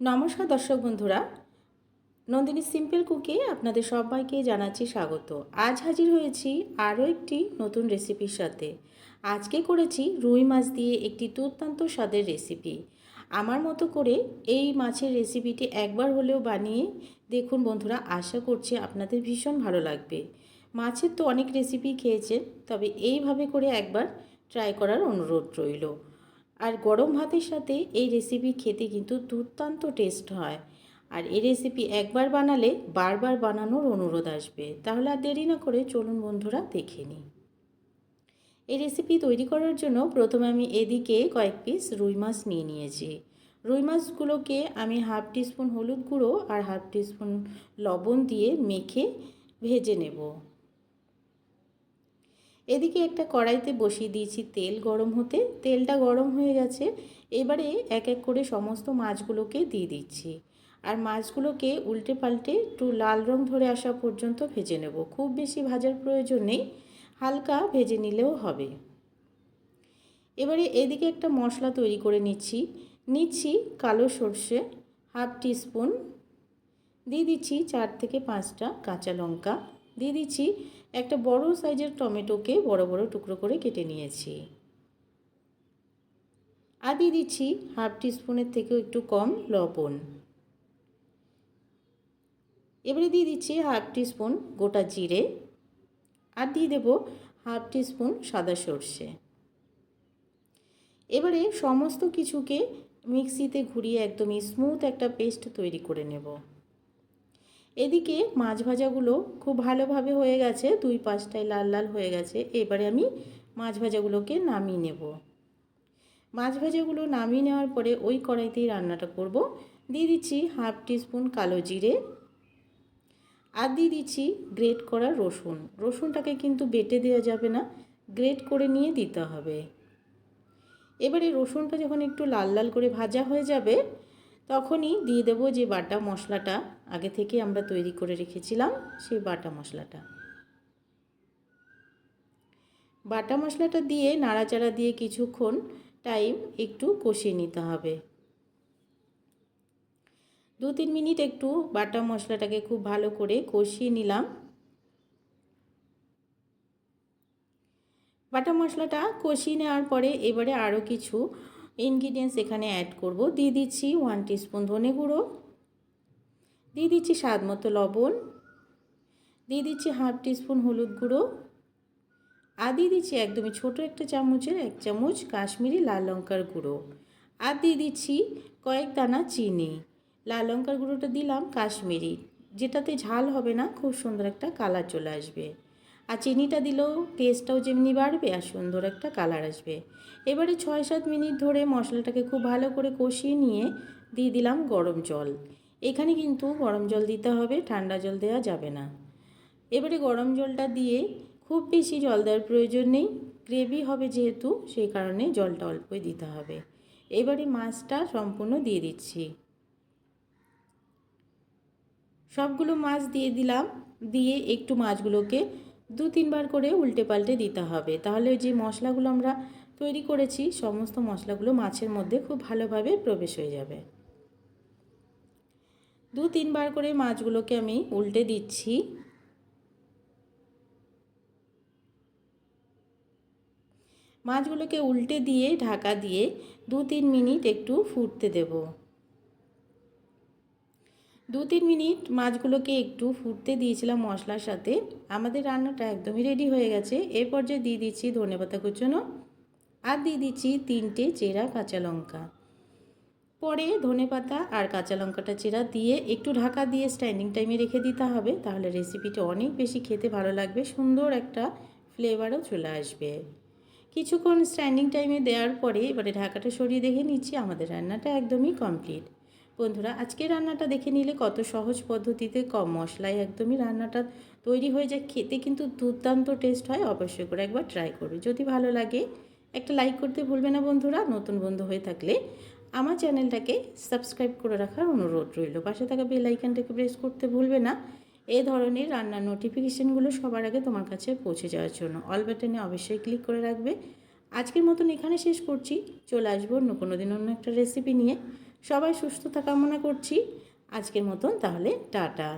নমস্কার দর্শক বন্ধুরা। নন্দিনী সিম্পল কুকে আপনাদের সবাইকে জানাচ্ছি স্বাগত। আজ হাজির হয়েছি আরও একটি নতুন রেসিপির সাথে। আজকে করেছি রুই মাছ দিয়ে একটি দুর্দান্ত স্বাদের রেসিপি আমার মতো করে এই মাছের রেসিপিটি একবার হলেও বানিয়ে দেখুন বন্ধুরা, আশা করছি আপনাদের ভীষণ ভালো লাগবে। মাছের তো অনেক রেসিপি খেয়েছেন, তবে এইভাবে করে একবার ট্রাই করার অনুরোধ রইল। আর গরম ভাতের সাথে এই রেসিপি খেতে কিন্তু দুর্দান্ত টেস্ট হয়। আর এই রেসিপি একবার বানালে বারবার বানানোর অনুরোধ আসবে। তাহলে আর দেরি না করে চলুন বন্ধুরা দেখে নিই। এই রেসিপি তৈরি করার জন্য প্রথমে আমি এদিকে কয়েক পিস রুই মাছ নিয়ে নিয়েছি। রুই মাছগুলোকে আমি হাফ টিস্পুন হলুদ গুঁড়ো আর হাফ টিস্পুন লবণ দিয়ে মেখে ভেজে নেব। এদিকে একটা কড়াইতে বসিয়ে দিয়েছি তেল গরম হতে। তেলটা গরম হয়ে গেছে। এবারে এক এক করে সমস্ত মাছগুলোকে দিয়ে দিচ্ছি। আর মাছগুলোকে উল্টে পাল্টে একটু লাল রং ধরে আসা পর্যন্ত ভেজে নেব। খুব বেশি ভাজার প্রয়োজন নেই। হালকা ভেজে নিলেও হবে। এবারে এদিকে একটা মশলা তৈরি করে নিচ্ছি। নিচ্ছি কালো সর্ষে হাফ টিস্পুন দিয়ে দিচ্ছি চার থেকে পাঁচটা কাঁচা লঙ্কা। দিয়ে দিচ্ছি একটা বড় সাইজের টমেটোকে বড় বড় টুকরো করে কেটে নিয়েছি। আর দিয়ে দিচ্ছি হাফ টিস্পুনের থেকেও একটু কম লবণ। এবারে দিয়ে দিচ্ছি হাফ টিস্পুন গোটা জিরে। আর দিয়ে দেব হাফ টিস্পুন সাদা সর্ষে। এবারে সমস্ত কিছুকে মিক্সিতে ঘুরিয়ে একদমই স্মুথ একটা পেস্ট তৈরি করে নেব। এদিকে মাছ ভাজাগুলো খুব ভালোভাবে হয়ে গেছে, দুই পাঁচটায় লাল লাল হয়ে গেছে। এবারে আমি মাছ ভাজাগুলোকে নামিয়ে নেব। মাছ ভাজাগুলো নামিয়ে নেওয়ার পরে ওই কড়াইতেই রান্নাটা করব। দিয়ে দিচ্ছি হাফ টিস্পুন কালো জিরে আর দিয়ে দিচ্ছি গ্রেট করা রসুন। রসুনটাকে কিন্তু বেটে দেওয়া যাবে না, গ্রেট করে নিয়ে দিতে হবে। এবারে রসুনটা যখন একটু লাল লাল করে ভাজা হয়ে যাবে তখনই দিয়ে দেবো যে বাটা মশলাটা আগে থেকে আমরা তৈরি করে রেখেছিলাম, সেই বাটা মশলাটা। বাটা মশলাটা দিয়ে নাড়াচাড়া দিয়ে কিছুক্ষণ টাইম একটু কষিয়ে নিতে হবে। দু তিন মিনিট একটু বাটা মশলাটাকে খুব ভালো করে কষিয়ে নিলাম। বাটা মশলাটা কষিয়ে নেওয়ার পরে এবারে আরও কিছু ইনগ্রিডিয়েন্টস এখানে অ্যাড করব। দিয়ে দিচ্ছি ওয়ান টিস্পুন ধনে গুঁড়ো। দিয়ে দিচ্ছি স্বাদ মতো লবণ। দিয়ে দিচ্ছি হাফ টিস্পুন হলুদ গুঁড়ো। আর দিয়ে দিচ্ছি একদমই ছোট একটা চামচের এক চামচ কাশ্মীরি লাল লঙ্কার গুঁড়ো। আর দিয়ে দিচ্ছি কয়েক দানা চিনি। লাল লঙ্কার গুঁড়োটা দিলাম কাশ্মীরি। যেটাতে ঝাল হবে না, খুব সুন্দর একটা কালার চলে আসবে। আর চিনিটা দিলেও টেস্টটাও যেমনি বাড়বে আর সুন্দর একটা কালার আসবে। এবারে ছয় সাত মিনিট ধরে মশলাটাকে খুব ভালো করে কষিয়ে নিয়ে দিয়ে দিলাম গরম জল। এখানে কিন্তু গরম জল দিতে হবে, ঠান্ডা জল দেওয়া যাবে না। এবারে গরম জলটা দিয়ে খুব বেশি জল দেওয়ার প্রয়োজন নেই গ্রেভি হবে যেহেতু, সেই কারণে জলটা অল্পই দিতে হবে। এবারে মাছটা সম্পূর্ণ দিয়ে দিচ্ছি। সবগুলো মাছ দিয়ে দিলাম, দিয়ে একটু মাছগুলোকে দু তিনবার করে উল্টে পাল্টে দিতে হবে। তাহলে যে মশলাগুলো আমরা তৈরি করেছি, সমস্ত মশলাগুলো মাছের মধ্যে খুব ভালোভাবে প্রবেশ হয়ে যাবে। দু তিনবার করে মাছগুলোকে আমি উল্টে দিচ্ছি। মাছগুলোকে উল্টে দিয়ে, ঢাকা দিয়ে দু তিন মিনিট একটু ফুটতে দেব। দু তিন মিনিট মাছগুলোকে একটু ফুটতে দিয়েছিলাম মশলার সাথে। আমাদের রান্নাটা একদমই রেডি হয়ে গেছে। এর পর্যায়ে দিয়ে দিচ্ছি ধনেপাতা কুচনো আর দিয়ে দিচ্ছি তিনটে চেরা কাঁচা লঙ্কা। পরে ধনে পাতা আর কাঁচা লঙ্কাটা চেরা দিয়ে একটু ঢাকা দিয়ে স্ট্যান্ডিং টাইমে রেখে দিতে হবে। তাহলে রেসিপিটা অনেক বেশি খেতে ভালো লাগবে, সুন্দর একটা ফ্লেভারও চলে আসবে। কিছুক্ষণ স্ট্যান্ডিং টাইমে দেওয়ার পরে এবারে ঢাকাটা সরিয়ে দেখে নিচ্ছি। আমাদের রান্নাটা একদমই কমপ্লিট বন্ধুরা, আজকে রান্নাটা দেখে নিলে কত সহজ পদ্ধতিতে কম মশলায় একদমই রান্নাটা তৈরি হয়ে যায়। খেতে কিন্তু দুর্দান্ত টেস্ট হয়, অবশ্যই করে একবার ট্রাই করবে। যদি ভালো লাগে, একটা লাইক করতে ভুলবে না বন্ধুরা। নতুন বন্ধু হয়ে থাকলে আমার চ্যানেলটাকে সাবস্ক্রাইব করে রাখার অনুরোধ রইল। পাশে থাকা বেল আইকনটাকে প্রেস করতে ভুলবে না। এ ধরনের রান্নার নোটিফিকেশানগুলো সবার আগে তোমার কাছে পৌঁছে যাওয়ার জন্য অল বাটনে অবশ্যই ক্লিক করে রাখবে। আজকের মতন এখানে শেষ করছি। চলে আসব অন্য কোনো দিন অন্য একটা রেসিপি নিয়ে। সবাই সুস্থ থাকা কামনা করছি। আজকের মতন তাহলে টাটা।